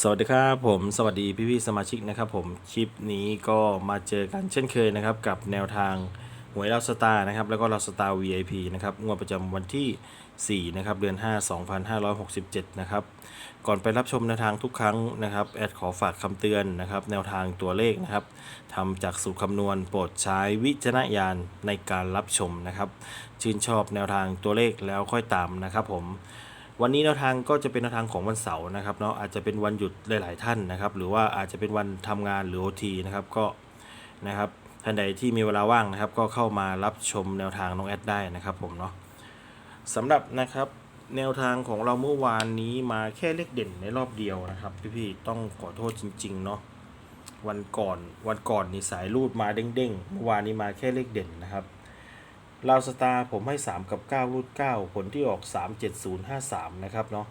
สวัสดีครับผมสวัสดีพี่ๆสมาชิกนะครับผมคลิปนี้ก็มาเจอกันเช่นเคยนะครับกับแนวทางหวยเราสตาร์นะครับแล้วก็เราสตาร์ VIP นะครับงวดประจำวันที่ 4 นะครับ เดือน 5 2567 นะครับ ก่อนไปรับชมแนวทางทุกครั้งนะครับ แอดขอฝากคำเตือนนะครับ แนวทางตัวเลขนะครับทำจากสูตรคำนวณโปรดใช้วิจารณญาณในการรับชมนะครับ ชื่นชอบแนวทางตัวเลขแล้วค่อยตามนะครับผม วันนี้แนวทางก็จะเป็นแนวทางของวันเสาร์นะครับเนาะอาจจะเป็นวันหยุดหลาย ๆ ท่านนะครับ หรือว่าอาจจะเป็นวันทำงานหรือโอทีนะครับก็นะครับท่านใดที่มีเวลาว่างนะครับ ก็เข้ามารับชมแนวทางน้องแอดได้นะครับผมเนาะสำหรับนะครับแนวทางของเราเมื่อวานนี้มาแค่เลขเด่นในรอบเดียวนะครับ พี่ๆต้องขอโทษจริง ๆ เนาะวันก่อนวันก่อนนี่สายรูดมาเด้งๆเมื่อวานนี้มาแค่เลขเด่นนะครับ ลาวสตาร์ผมให้ 3 กับ 9 รูด 9 ผลที่ออก 37053 นะครับเนาะ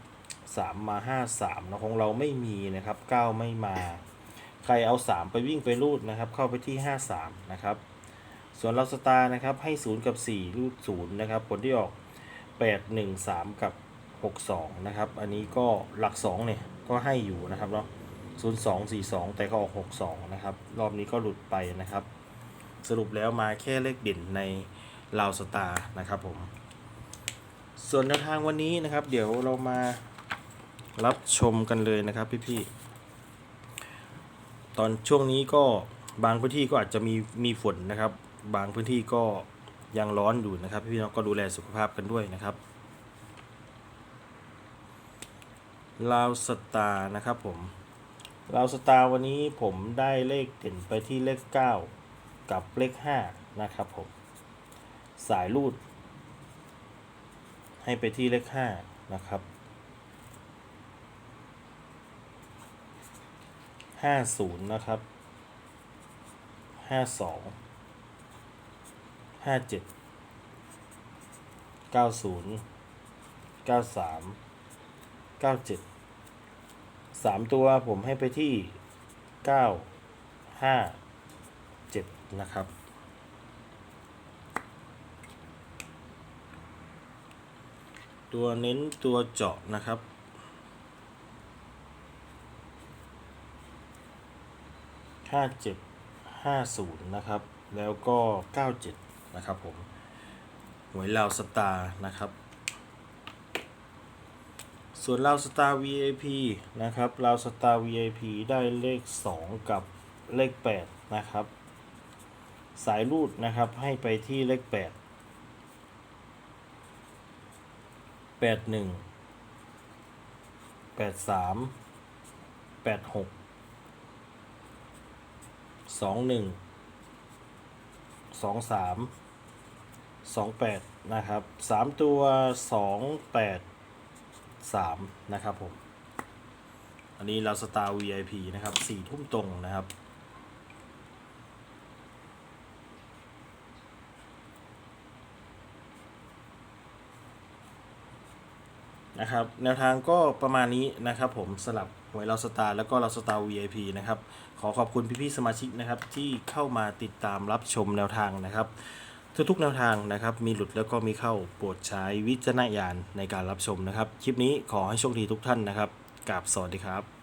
3 3 มา 53นาะของเราไม่มีนะครับ 9 ไม่มา ใครเอา 3 ไปวิ่งไปรูดนะครับ เข้าไปที่ 53 นะครับ ส่วนลาวสตาร์นะครับให้ 0 กับ 4 รูด 0 นะครับ ผลที่ออก 8 1 3 กับ 62 นะครับ อันนี้ก็หลัก 2 เนี่ย ก็ให้อยู่นะครับเนาะ02 42 แต่ก็ออก 62 นะครับ รอบนี้ก็หลุดไปนะครับ สรุปแล้วมาแค่เลขเด่นในลาวสตาร์นะครับผม ส่วนแนวทางวันนี้นะครับ เดี๋ยวเรามารับชมกันเลยนะครับพี่ๆ ตอนช่วงนี้ก็บางพื้นที่ก็อาจจะมีมีฝนนะครับ บางพื้นที่ก็ยังร้อนอยู่นะครับ พี่ๆน้องก็ดูแลสุขภาพกันด้วยนะครับลาวสตาร์นะครับผมลาวสตาร์วันนี้ผมได้เลขเด่นไปที่เลข 9 กับเลข5นะครับผมสายรูด ให้ไปที่เลข5นะครับ50นะครับ52 57 90 93 97 3ตัวผมให้ไปที่9 5 7 นะครับ ตัวเน้นตัวเจาะนะครับห้าเจ็ดห้าศูนย์นะครับ แล้วก็เก้าเจ็ดนะครับผมหวยลาวสตาร์นะครับ ส่วนลาวสตาร์ VIP นะครับลาวสตาร์ VIP ได้เลข 2 กับเลข 8 นะครับ สายรูดนะครับให้ไปที่เลข8แปดหนึ่งแปดสามแปดหกสองหนึ่งสองสามสองแปดนะครับสามตัวสองแปดสามนะครับผม อันนี้เราสตาร์ VIP นะครับสี่ทุ่มตรงนะครับ นะครับ แนวทางก็ประมาณนี้นะครับ ผมสลับหวยเราสตาร์แล้วก็เราสตาร์ VIP นะครับ ขอขอบคุณพี่ๆสมาชิกนะครับ ที่เข้ามาติดตามรับชมแนวทางนะครับทุกๆแนวทางนะครับ มีหลุดแล้วก็มีเข้าโปรดใช้วิจารณญาณในการรับชมนะครับ คลิปนี้ขอให้โชคดีทุกท่านนะครับกราบสวัสดีครับ